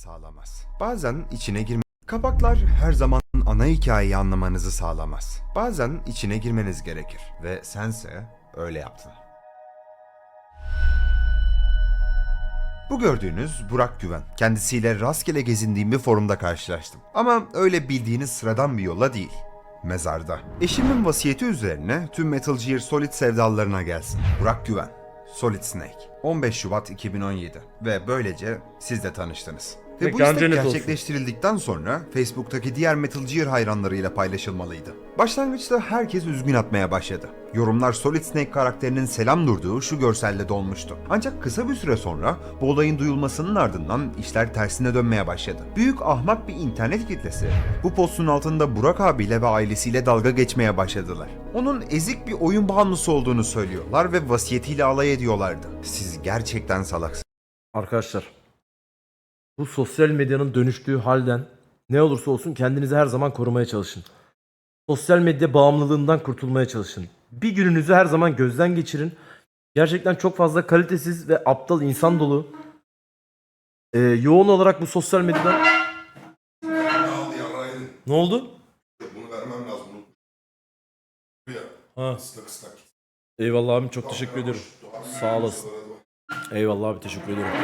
sağlamaz. Bazen içine girme... Kapaklar her zaman ana hikayeyi anlamanızı sağlamaz. Bazen içine girmeniz gerekir. Ve sense öyle yaptın. Bu gördüğünüz Burak Güven. Kendisiyle rastgele gezindiğim bir forumda karşılaştım. Ama öyle bildiğiniz sıradan bir yola değil. Mezarda. Eşimin vasiyeti üzerine tüm Metal Gear Solid sevdalarına gelsin. Burak Güven. Solid Snake. 15 Şubat 2017. Ve böylece siz de tanıştınız. Ve bu istek cennet olsun. gerçekleştirildikten sonra Facebook'taki diğer Metal Gear hayranlarıyla paylaşılmalıydı. Başlangıçta herkes üzgün atmaya başladı. Yorumlar Solid Snake karakterinin selam durduğu şu görselle dolmuştu. Ancak kısa bir süre sonra bu olayın duyulmasının ardından işler tersine dönmeye başladı. Büyük ahmak bir internet kitlesi bu postun altında Burak abiyle ve ailesiyle dalga geçmeye başladılar. Onun ezik bir oyun bağımlısı olduğunu söylüyorlar ve vasiyetiyle alay ediyorlardı. Siz gerçekten salaksınız. Arkadaşlar bu sosyal medyanın dönüştüğü halden ne olursa olsun kendinizi her zaman korumaya çalışın. Sosyal medya bağımlılığından kurtulmaya çalışın. Bir gününüzü her zaman gözden geçirin. Gerçekten çok fazla kalitesiz ve aptal insan dolu. Ee, yoğun olarak bu sosyal medyadan... Al yarayın. Ne oldu? Bunu vermem lazım. Ya, Ha. ıslak ıslak. Eyvallah abim çok teşekkür ediyorum. Sağ olasın. Eyvallah abi teşekkür ediyorum.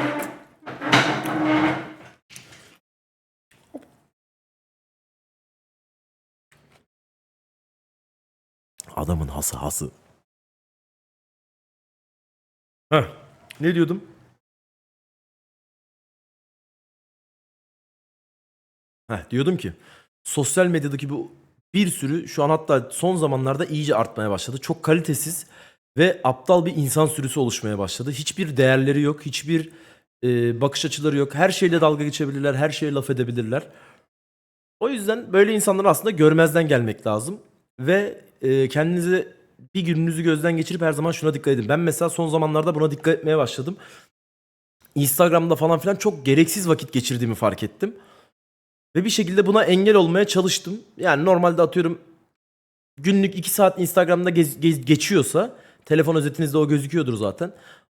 Adamın hası hası. Heh, ne diyordum? Heh, diyordum ki sosyal medyadaki bu bir sürü şu an hatta son zamanlarda iyice artmaya başladı. Çok kalitesiz ve aptal bir insan sürüsü oluşmaya başladı. Hiçbir değerleri yok, hiçbir e, bakış açıları yok. Her şeyle dalga geçebilirler, her şeye laf edebilirler. O yüzden böyle insanları aslında görmezden gelmek lazım. Ve e, kendinizi bir gününüzü gözden geçirip her zaman şuna dikkat edin. Ben mesela son zamanlarda buna dikkat etmeye başladım. Instagram'da falan filan çok gereksiz vakit geçirdiğimi fark ettim. Ve bir şekilde buna engel olmaya çalıştım. Yani normalde atıyorum günlük 2 saat Instagram'da gez- gez- geçiyorsa telefon özetinizde o gözüküyordur zaten.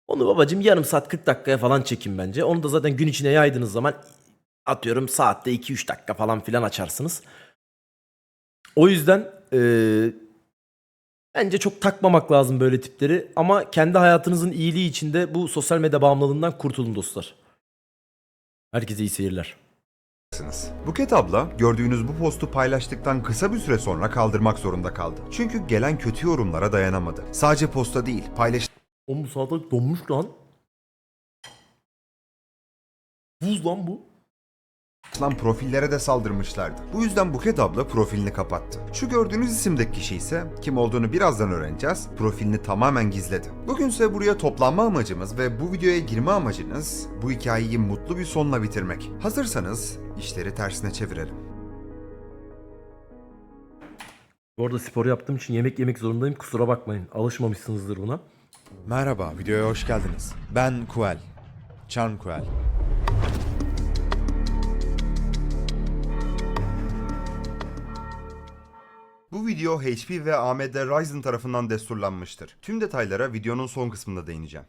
Onu babacım yarım saat 40 dakikaya falan çekin bence. Onu da zaten gün içine yaydığınız zaman atıyorum saatte 2-3 dakika falan filan açarsınız. O yüzden eee, bence çok takmamak lazım böyle tipleri. Ama kendi hayatınızın iyiliği için de bu sosyal medya bağımlılığından kurtulun dostlar. Herkese iyi seyirler. Buket abla gördüğünüz bu postu paylaştıktan kısa bir süre sonra kaldırmak zorunda kaldı. Çünkü gelen kötü yorumlara dayanamadı. Sadece posta değil, Oğlum bu salatalık donmuş lan. Buz lan bu. Paylaşılan profillere de saldırmışlardı. Bu yüzden Buket abla profilini kapattı. Şu gördüğünüz isimdeki kişi ise kim olduğunu birazdan öğreneceğiz. Profilini tamamen gizledi. Bugünse buraya toplanma amacımız ve bu videoya girme amacınız bu hikayeyi mutlu bir sonla bitirmek. Hazırsanız işleri tersine çevirelim. Bu arada spor yaptığım için yemek yemek zorundayım. Kusura bakmayın. Alışmamışsınızdır buna. Merhaba, videoya hoş geldiniz. Ben Kuel. Charm Kuel. Bu video HP ve AMD Ryzen tarafından desturlanmıştır. Tüm detaylara videonun son kısmında değineceğim.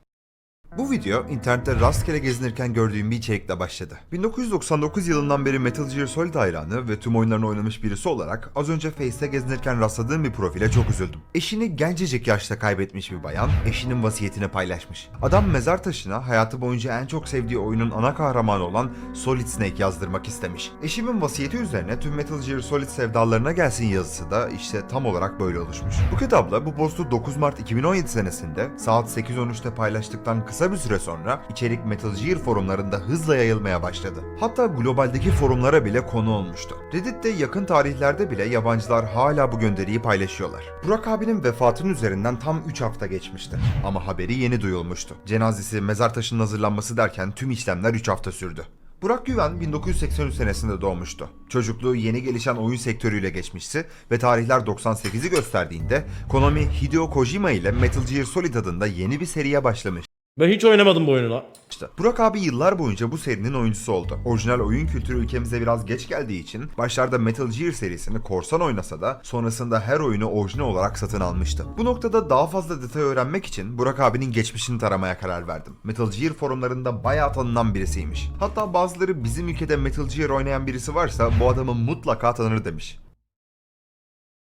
Bu video internette rastgele gezinirken gördüğüm bir içerikle başladı. 1999 yılından beri Metal Gear Solid hayranı ve tüm oyunlarını oynamış birisi olarak az önce Face'te gezinirken rastladığım bir profile çok üzüldüm. Eşini gencecik yaşta kaybetmiş bir bayan, eşinin vasiyetini paylaşmış. Adam mezar taşına hayatı boyunca en çok sevdiği oyunun ana kahramanı olan Solid Snake yazdırmak istemiş. Eşimin vasiyeti üzerine tüm Metal Gear Solid sevdalarına gelsin yazısı da işte tam olarak böyle oluşmuş. Buket abla bu postu 9 Mart 2017 senesinde saat 8.13'te paylaştıktan kısa bir süre sonra içerik Metal forumlarında hızla yayılmaya başladı. Hatta globaldeki forumlara bile konu olmuştu. Reddit'te yakın tarihlerde bile yabancılar hala bu gönderiyi paylaşıyorlar. Burak abinin vefatının üzerinden tam 3 hafta geçmişti. Ama haberi yeni duyulmuştu. Cenazesi mezar taşının hazırlanması derken tüm işlemler 3 hafta sürdü. Burak Güven 1983 senesinde doğmuştu. Çocukluğu yeni gelişen oyun sektörüyle geçmişti ve tarihler 98'i gösterdiğinde Konami Hideo Kojima ile Metal Gear Solid adında yeni bir seriye başlamış. Ben hiç oynamadım bu oyunu la. İşte Burak abi yıllar boyunca bu serinin oyuncusu oldu. Orijinal oyun kültürü ülkemize biraz geç geldiği için başlarda Metal Gear serisini korsan oynasa da sonrasında her oyunu orijinal olarak satın almıştı. Bu noktada daha fazla detay öğrenmek için Burak abinin geçmişini taramaya karar verdim. Metal Gear forumlarında bayağı tanınan birisiymiş. Hatta bazıları bizim ülkede Metal Gear oynayan birisi varsa bu adamı mutlaka tanır demiş.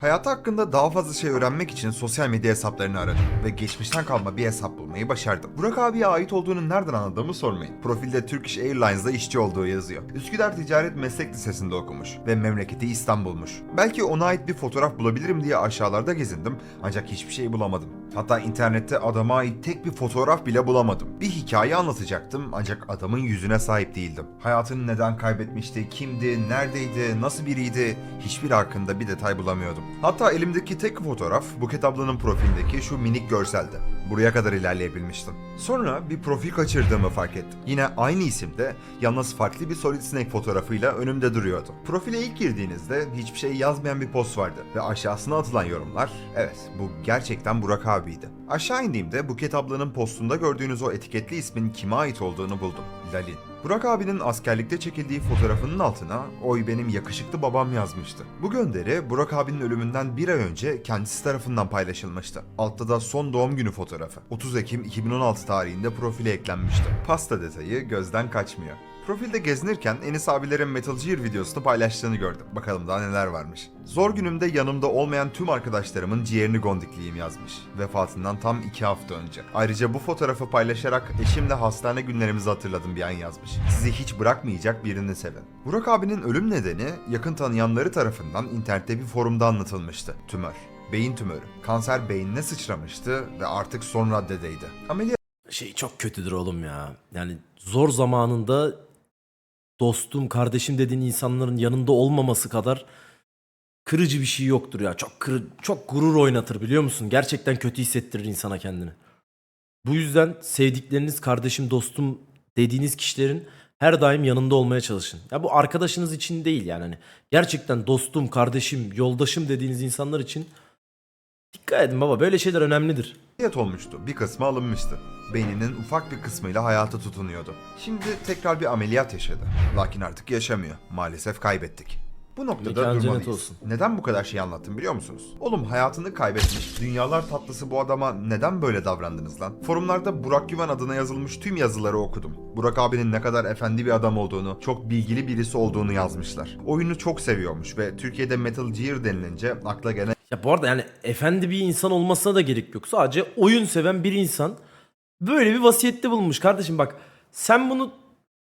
Hayatı hakkında daha fazla şey öğrenmek için sosyal medya hesaplarını aradım ve geçmişten kalma bir hesap bulmayı başardım. Burak abiye ait olduğunu nereden anladığımı sormayın. Profilde Turkish Airlines'da işçi olduğu yazıyor. Üsküdar Ticaret Meslek Lisesi'nde okumuş ve memleketi İstanbul'muş. Belki ona ait bir fotoğraf bulabilirim diye aşağılarda gezindim ancak hiçbir şey bulamadım. Hatta internette adama ait tek bir fotoğraf bile bulamadım. Bir hikaye anlatacaktım ancak adamın yüzüne sahip değildim. Hayatını neden kaybetmişti, kimdi, neredeydi, nasıl biriydi hiçbir hakkında bir detay bulamıyordum. Hatta elimdeki tek fotoğraf Buket ablanın profilindeki şu minik görseldi. Buraya kadar ilerleyebilmiştim. Sonra bir profil kaçırdığımı fark ettim. Yine aynı isimde yalnız farklı bir Solid Snake fotoğrafıyla önümde duruyordu. Profile ilk girdiğinizde hiçbir şey yazmayan bir post vardı ve aşağısına atılan yorumlar evet bu gerçekten Burak abiydi. Aşağı indiğimde Buket ablanın postunda gördüğünüz o etiketli ismin kime ait olduğunu buldum. Lalin. Burak abinin askerlikte çekildiği fotoğrafının altına oy benim yakışıklı babam yazmıştı. Bu gönderi Burak abinin ölümünden bir ay önce kendisi tarafından paylaşılmıştı. Altta da son doğum günü fotoğrafı. 30 Ekim 2016 tarihinde profile eklenmişti. Pasta detayı gözden kaçmıyor. Profilde gezinirken Enis abilerin Metal Gear videosunu paylaştığını gördüm. Bakalım daha neler varmış. Zor günümde yanımda olmayan tüm arkadaşlarımın ciğerini gondikliyim yazmış. Vefatından tam iki hafta önce. Ayrıca bu fotoğrafı paylaşarak eşimle hastane günlerimizi hatırladım bir an yazmış. Sizi hiç bırakmayacak birini seven. Burak abinin ölüm nedeni yakın tanıyanları tarafından internette bir forumda anlatılmıştı. Tümör. Beyin tümörü. Kanser beynine sıçramıştı ve artık son raddedeydi. Ameliyat Şey çok kötüdür oğlum ya. Yani zor zamanında dostum, kardeşim dediğin insanların yanında olmaması kadar kırıcı bir şey yoktur ya. Çok kırı, çok gurur oynatır biliyor musun? Gerçekten kötü hissettirir insana kendini. Bu yüzden sevdikleriniz, kardeşim, dostum dediğiniz kişilerin her daim yanında olmaya çalışın. Ya bu arkadaşınız için değil yani. Hani gerçekten dostum, kardeşim, yoldaşım dediğiniz insanlar için dikkat edin baba. Böyle şeyler önemlidir. olmuştu. Bir kısmı alınmıştı. Beyninin ufak bir kısmıyla hayata tutunuyordu. Şimdi tekrar bir ameliyat yaşadı. Lakin artık yaşamıyor. Maalesef kaybettik. Bu noktada Mekan cennet durmalıyız. olsun. Neden bu kadar şey anlattım biliyor musunuz? Oğlum hayatını kaybetmiş, dünyalar tatlısı bu adama neden böyle davrandınız lan? Forumlarda Burak Güven adına yazılmış tüm yazıları okudum. Burak abinin ne kadar efendi bir adam olduğunu, çok bilgili birisi olduğunu yazmışlar. Oyunu çok seviyormuş ve Türkiye'de Metal Gear denilince akla gelen Ya bu arada yani efendi bir insan olmasına da gerek yok. Sadece oyun seven bir insan böyle bir vasiyette bulunmuş. Kardeşim bak sen bunu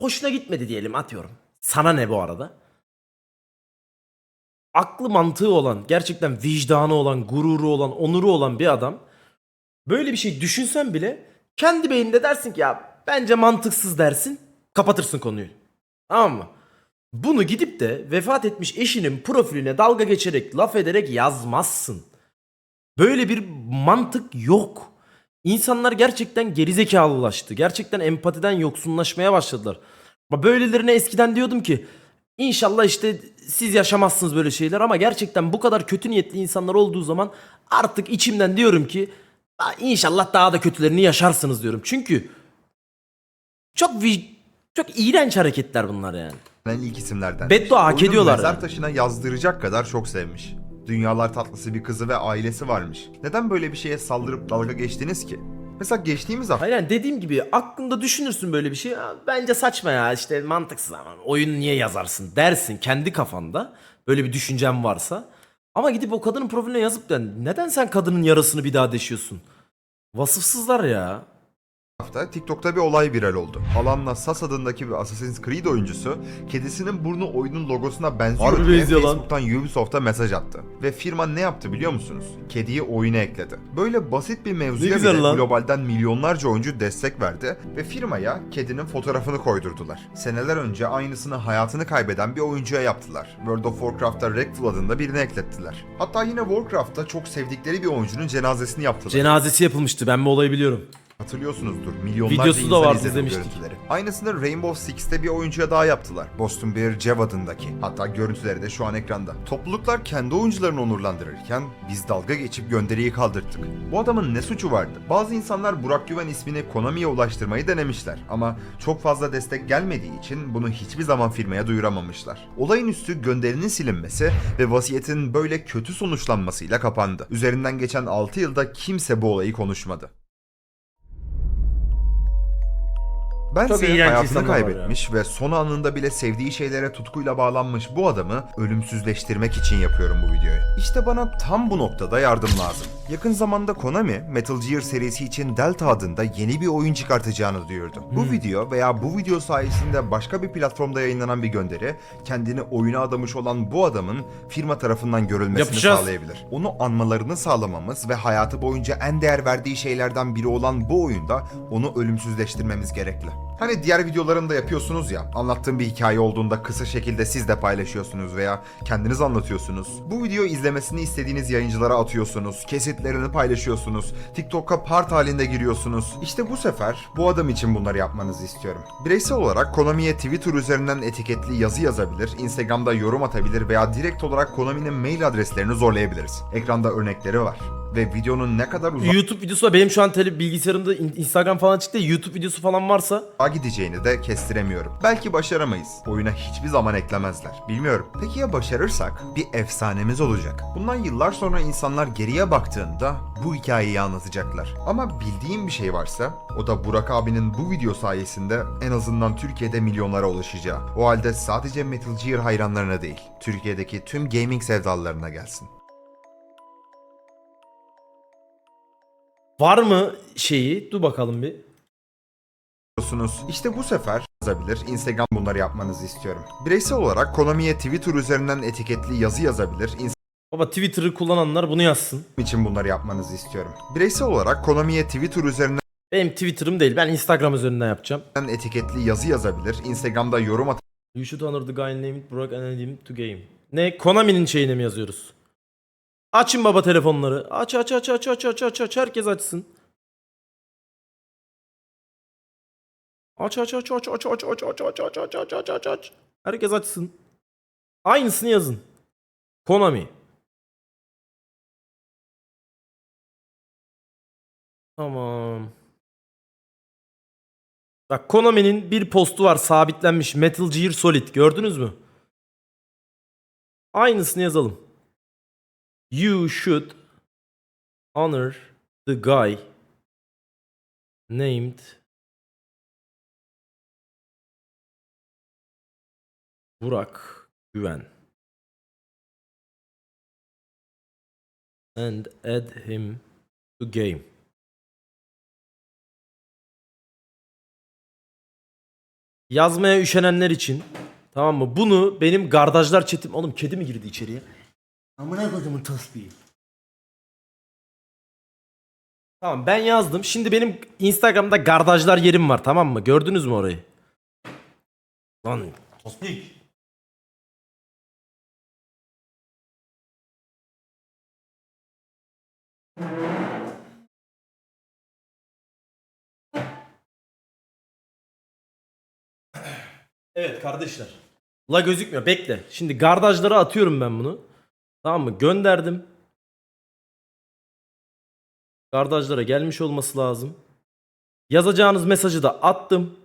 hoşuna gitmedi diyelim atıyorum. Sana ne bu arada? Aklı mantığı olan, gerçekten vicdanı olan, gururu olan, onuru olan bir adam böyle bir şey düşünsen bile kendi beyninde dersin ki ya bence mantıksız dersin kapatırsın konuyu. Tamam mı? Bunu gidip de vefat etmiş eşinin profiline dalga geçerek, laf ederek yazmazsın. Böyle bir mantık yok. İnsanlar gerçekten gerizekalılaştı. Gerçekten empatiden yoksunlaşmaya başladılar. Böylelerine eskiden diyordum ki inşallah işte siz yaşamazsınız böyle şeyler ama gerçekten bu kadar kötü niyetli insanlar olduğu zaman artık içimden diyorum ki "Aa, inşallah daha da kötülerini yaşarsınız diyorum. Çünkü çok çok iğrenç hareketler bunlar yani. ilk isimlerden. Beddua hak Oyunun ediyorlar Mezar yani. taşına yazdıracak kadar çok sevmiş. Dünyalar tatlısı bir kızı ve ailesi varmış. Neden böyle bir şeye saldırıp dalga geçtiniz ki? Mesela geçtiğimiz hafta yani dediğim gibi aklında düşünürsün böyle bir şey. "Ya Bence saçma ya işte mantıksız ama oyun niye yazarsın dersin kendi kafanda. Böyle bir düşüncen varsa. Ama gidip o kadının profiline yazıp da neden sen kadının yarasını bir daha deşiyorsun? Vasıfsızlar ya. Hafta TikTok'ta bir olay viral oldu. Alanla Sas adındaki bir Assassin's Creed oyuncusu kedisinin burnu oyunun logosuna benziyor Harbi diye benziyor lan. Facebook'tan Ubisoft'a mesaj attı. Ve firma ne yaptı biliyor musunuz? Kediyi oyuna ekledi. Böyle basit bir mevzuya Ne güzel bile lan. globalden milyonlarca oyuncu destek verdi ve firmaya kedinin fotoğrafını koydurdular. Seneler önce aynısını hayatını kaybeden bir oyuncuya yaptılar. World of Warcraft'ta Rekful adında birini eklettiler. Hatta yine Warcraft'ta çok sevdikleri bir oyuncunun cenazesini yaptılar. Cenazesi yapılmıştı ben bu olayı biliyorum. Hatırlıyorsunuzdur milyonlarca Videosu da insan vardı, izledi bu izlemiştik. görüntüleri. Aynısını Rainbow Six'te bir oyuncuya daha yaptılar. Boston Beer Cev adındaki. Hatta görüntüleri de şu an ekranda. Topluluklar kendi oyuncularını onurlandırırken biz dalga geçip gönderiyi kaldırttık. Bu adamın ne suçu vardı? Bazı insanlar Burak Güven ismini Konami'ye ulaştırmayı denemişler ama çok fazla destek gelmediği için bunu hiçbir zaman firmaya duyuramamışlar. Olayın üstü gönderinin silinmesi ve vasiyetin böyle kötü sonuçlanmasıyla kapandı. Üzerinden geçen 6 yılda kimse bu olayı konuşmadı. Çok Bense iğrenç hayatını insanlar var ya. kaybetmiş ve son anında bile sevdiği şeylere tutkuyla bağlanmış bu adamı ölümsüzleştirmek için yapıyorum bu videoyu. İşte bana tam bu noktada yardım lazım. Yakın zamanda Konami, Metal Gear serisi için Delta adında yeni bir oyun çıkartacağını duyurdu. Bu Hmm. video veya bu video sayesinde başka bir platformda yayınlanan bir gönderi kendini oyuna adamış olan bu adamın firma tarafından görülmesini Yapacağız. sağlayabilir. Onu anmalarını sağlamamız ve hayatı boyunca en değer verdiği şeylerden biri olan bu oyunda onu ölümsüzleştirmemiz gerekli. Hani diğer videolarımda yapıyorsunuz ya, anlattığım bir hikaye olduğunda kısa şekilde siz de paylaşıyorsunuz veya kendiniz anlatıyorsunuz. Bu video izlemesini istediğiniz yayıncılara atıyorsunuz, kesitlerini paylaşıyorsunuz, TikTok'a part halinde giriyorsunuz. İşte bu sefer bu adam için bunları yapmanızı istiyorum. Bireysel olarak Konami'ye Twitter üzerinden etiketli yazı yazabilir, Instagram'da yorum atabilir veya direkt olarak Konami'nin mail adreslerini zorlayabiliriz. Ekranda örnekleri var. Ve videonun ne kadar uzağa YouTube videosu var. Benim şu an tele bilgisayarımda in- Instagram falan çıktı. ya, YouTube videosu falan varsa gideceğini de kestiremiyorum. Belki başaramayız. Oyuna hiçbir zaman eklemezler. Bilmiyorum. Peki ya başarırsak? Bir efsanemiz olacak. Bundan yıllar sonra insanlar geriye baktığında bu hikayeyi anlatacaklar. Ama bildiğim bir şey varsa o da Burak abinin bu video sayesinde en azından Türkiye'de milyonlara ulaşacağı. O halde sadece Metal Gear hayranlarına değil, Türkiye'deki tüm gaming sevdalılarına gelsin. Var mı şeyi? Dur bakalım bir. yapıyorsunuz. İşte bu sefer yazabilir. Instagram bunları yapmanızı istiyorum. Bireysel olarak Konami'ye Twitter üzerinden etiketli yazı yazabilir. Baba Twitter'ı kullananlar bunu yazsın. için bunları yapmanızı istiyorum. Bireysel olarak Konami'ye Twitter üzerinden Benim Twitter'ım değil. Ben Instagram üzerinden yapacağım. etiketli yazı yazabilir. Instagram'da yorum You should honor the guy named Burak and add him to game. Ne? Konami'nin şeyine mi yazıyoruz? Açın baba telefonları. Aç aç aç aç aç aç aç aç. Herkes açsın. Aç aç aç aç aç aç aç aç aç aç aç aç aç aç aç. Herkes açsın. Aynısını yazın. Konami. Tamam. Bak Konami'nin bir postu var sabitlenmiş. Metal Gear Solid. Gördünüz mü? Aynısını yazalım. You should honor the guy named Burak Güven and add him to game. Yazmaya üşenenler için tamam mı? Bunu benim gardajlar chatim... Oğlum kedi mi girdi içeriye? Amına kodumun tasbihi. Tamam ben yazdım. Şimdi benim Instagram'da gardajlar yerim var tamam mı? Gördünüz mü orayı? Lan tasbih. Evet kardeşler. La gözükmüyor. Bekle. Şimdi gardajlara atıyorum ben bunu. Tamam mı? Gönderdim. Gardajlara gelmiş olması lazım. Yazacağınız mesajı da attım.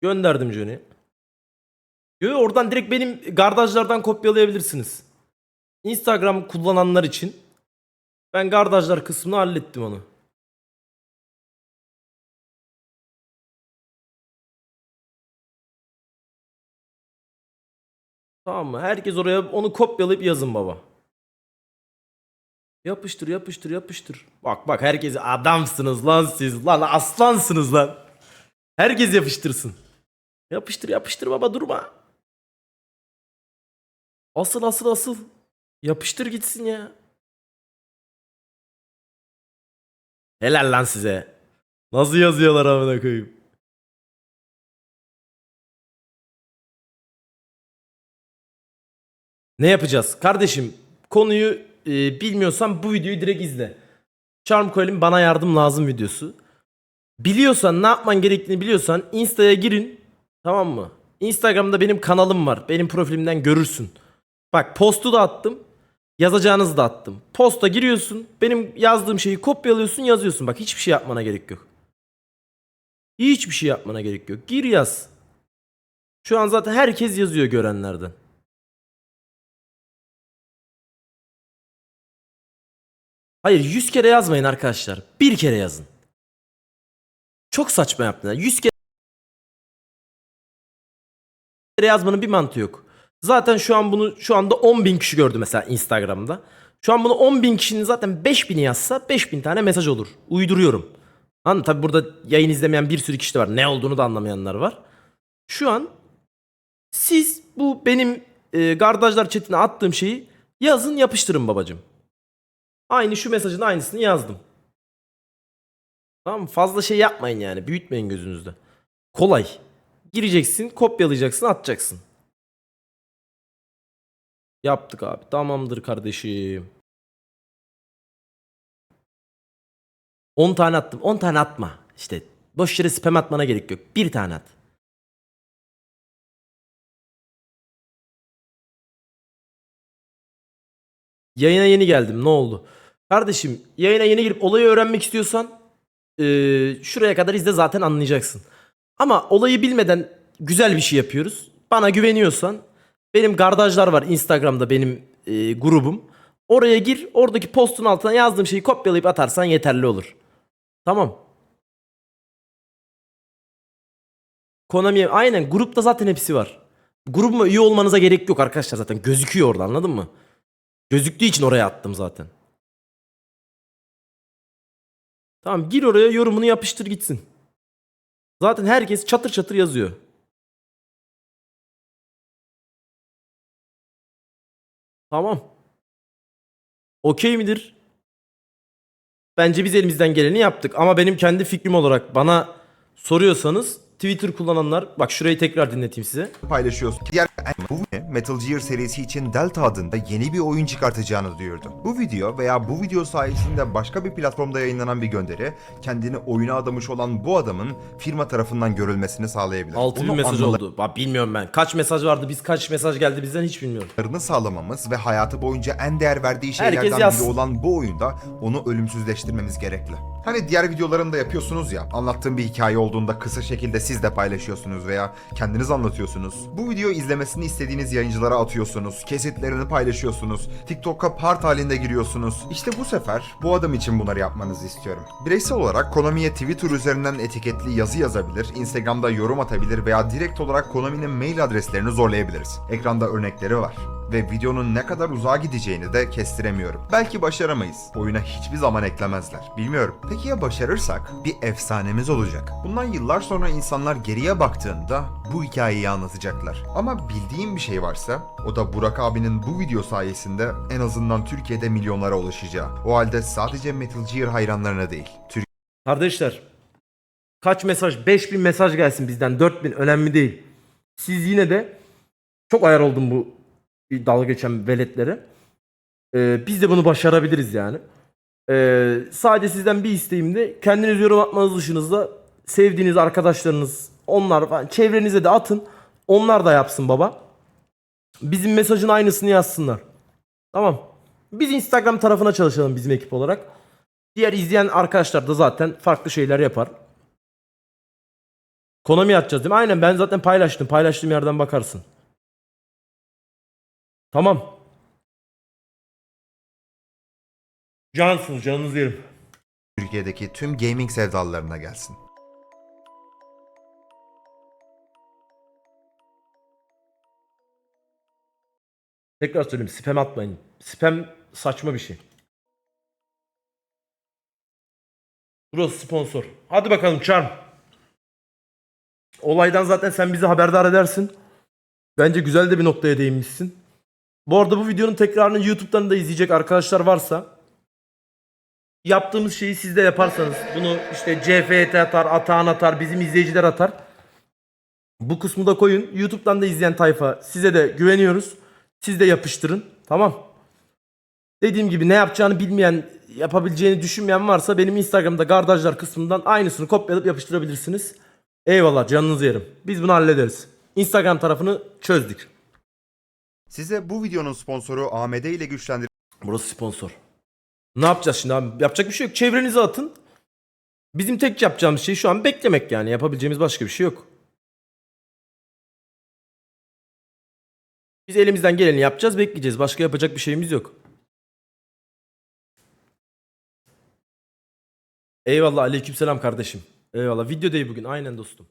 Gönderdim Johnny. Yo, oradan direkt benim gardajlardan kopyalayabilirsiniz. Instagram kullananlar için ben gardajlar kısmını hallettim onu. Tamam mı? Herkes oraya onu kopyalayıp yazın baba. Yapıştır yapıştır yapıştır. Bak bak herkes adamsınız lan siz. Lan aslansınız lan. Herkes yapıştırsın. Yapıştır yapıştır baba durma. Asıl asıl asıl. Yapıştır gitsin ya. Helal lan size. Nasıl yazıyorlar amına koyayım. Ne yapacağız? Kardeşim konuyu e, bilmiyorsan bu videoyu direkt izle. Charm Coil'in bana yardım lazım videosu. Biliyorsan ne yapman gerektiğini biliyorsan Insta'ya girin. Tamam mı? Instagram'da benim kanalım var. Benim profilimden görürsün. Bak postu da attım. Yazacağınızı da attım. Posta giriyorsun. Benim yazdığım şeyi kopyalıyorsun yazıyorsun. Bak hiçbir şey yapmana gerek yok. Hiçbir şey yapmana gerek yok. Gir yaz. Şu an zaten herkes yazıyor görenlerden. Hayır 100 kere yazmayın arkadaşlar. Bir kere yazın. Çok saçma yaptın. 100 kere yazmanın bir mantığı yok. Zaten şu an bunu şu anda 10.000 kişi gördü mesela Instagram'da. Şu an bunu 10.000 kişinin zaten 5.000'i yazsa 5000 tane mesaj olur. Uyduruyorum. Anladın? Tabi burada yayın izlemeyen bir sürü kişi de var. Ne olduğunu da anlamayanlar var. Şu an siz bu benim e, gardajlar chatine attığım şeyi yazın yapıştırın babacım. Aynı şu mesajın aynısını yazdım. Tamam mı? Fazla şey yapmayın yani. Büyütmeyin gözünüzde. Kolay. Gireceksin, kopyalayacaksın, atacaksın. Yaptık abi. Tamamdır kardeşim. 10 tane attım. 10 tane atma. İşte boş yere spam atmana gerek yok. Bir tane at. Yayına yeni geldim. Ne oldu? Kardeşim yayına yeni girip olayı öğrenmek istiyorsan eee, şuraya kadar izle zaten anlayacaksın. Ama olayı bilmeden güzel bir şey yapıyoruz. Bana güveniyorsan benim gardajlar var Instagram'da benim eee, grubum. Oraya gir oradaki postun altına yazdığım şeyi kopyalayıp atarsan yeterli olur. Tamam. Konami aynen grupta zaten hepsi var. Grubuma üye olmanıza gerek yok arkadaşlar zaten gözüküyor orada anladın mı? Gözüktüğü için oraya attım zaten. Tamam gir oraya yorumunu yapıştır gitsin. Zaten herkes çatır çatır yazıyor. Tamam. Okey midir? Bence biz elimizden geleni yaptık. Ama benim kendi fikrim olarak bana soruyorsanız Twitter kullananlar bak şurayı tekrar dinleteyim size. paylaşıyorsun. Diğer bu Metal Gear serisi için Delta adında yeni bir oyun çıkartacağını duyurdu. Bu video veya bu video sayesinde başka bir platformda yayınlanan bir gönderi kendini oyuna adamış olan bu adamın firma tarafından görülmesini sağlayabilir. 6000 Bunu mesaj oldu. Bak bilmiyorum ben. Kaç mesaj vardı? Biz kaç mesaj geldi bizden hiç bilmiyorum. Başarını sağlamamız ve hayatı boyunca en değer verdiği şeylerden biri olan bu oyunda onu ölümsüzleştirmemiz gerekli. Hani diğer videolarında yapıyorsunuz ya, anlattığım bir hikaye olduğunda kısa şekilde siz de paylaşıyorsunuz veya kendiniz anlatıyorsunuz. Bu video izlemesini istediğiniz yayıncılara atıyorsunuz, kesitlerini paylaşıyorsunuz, TikTok'a part halinde giriyorsunuz. İşte bu sefer bu adam için bunları yapmanızı istiyorum. Bireysel olarak Konami'ye Twitter üzerinden etiketli yazı yazabilir, Instagram'da yorum atabilir veya direkt olarak Konami'nin mail adreslerini zorlayabiliriz. Ekranda örnekleri var ve videonun ne kadar uzağa gideceğini de kestiremiyorum. Belki başaramayız. Oyuna hiçbir zaman eklemezler. Bilmiyorum. Peki ya başarırsak? Bir efsanemiz olacak. Bundan yıllar sonra insanlar geriye baktığında bu hikayeyi anlatacaklar. Ama bildiğim bir şey varsa o da Burak abinin bu video sayesinde en azından Türkiye'de milyonlara ulaşacağı. O halde sadece Metal Gear hayranlarına değil, Kardeşler kaç mesaj? 5000 mesaj gelsin bizden 4000 önemli değil. Siz yine de çok ayar oldum bu dalga geçen veletlere. Ee, biz de bunu başarabiliriz yani. Ee, sadece sizden bir isteğim de kendiniz yorum atmanız dışınızda sevdiğiniz arkadaşlarınız onlar falan çevrenize de atın. Onlar da yapsın baba. Bizim mesajın aynısını yazsınlar. Tamam. Biz Instagram tarafına çalışalım bizim ekip olarak. Diğer izleyen arkadaşlar da zaten farklı şeyler yapar. Konami atacağız değil mi? Aynen ben zaten paylaştım. Paylaştığım yerden bakarsın. Tamam. Cansınız canınızı yerim. Türkiye'deki tüm gaming sevdalılarına gelsin. Tekrar söyleyeyim spam atmayın. Spam saçma bir şey. Burası sponsor. Hadi bakalım Charm. Olaydan zaten sen bizi haberdar edersin. Bence güzel de bir noktaya değinmişsin. Bu arada bu videonun tekrarını YouTube'dan da izleyecek arkadaşlar varsa yaptığımız şeyi siz de yaparsanız bunu işte CFT atar, Atahan atar, bizim izleyiciler atar. Bu kısmı da koyun. YouTube'dan da izleyen tayfa size de güveniyoruz. Siz de yapıştırın. Tamam. Dediğim gibi ne yapacağını bilmeyen, yapabileceğini düşünmeyen varsa benim Instagram'da gardajlar kısmından aynısını kopyalayıp yapıştırabilirsiniz. Eyvallah canınızı yerim. Biz bunu hallederiz. Instagram tarafını çözdük. Size bu videonun sponsoru AMD ile güçlendirilmiş Burası sponsor. Ne yapacağız şimdi abi? Yapacak bir şey yok. Çevrenize atın. Bizim tek yapacağımız şey şu an beklemek yani. Yapabileceğimiz başka bir şey yok. Biz elimizden geleni yapacağız, bekleyeceğiz. Başka yapacak bir şeyimiz yok. Eyvallah aleykümselam kardeşim. Eyvallah. Video değil bugün. Aynen dostum.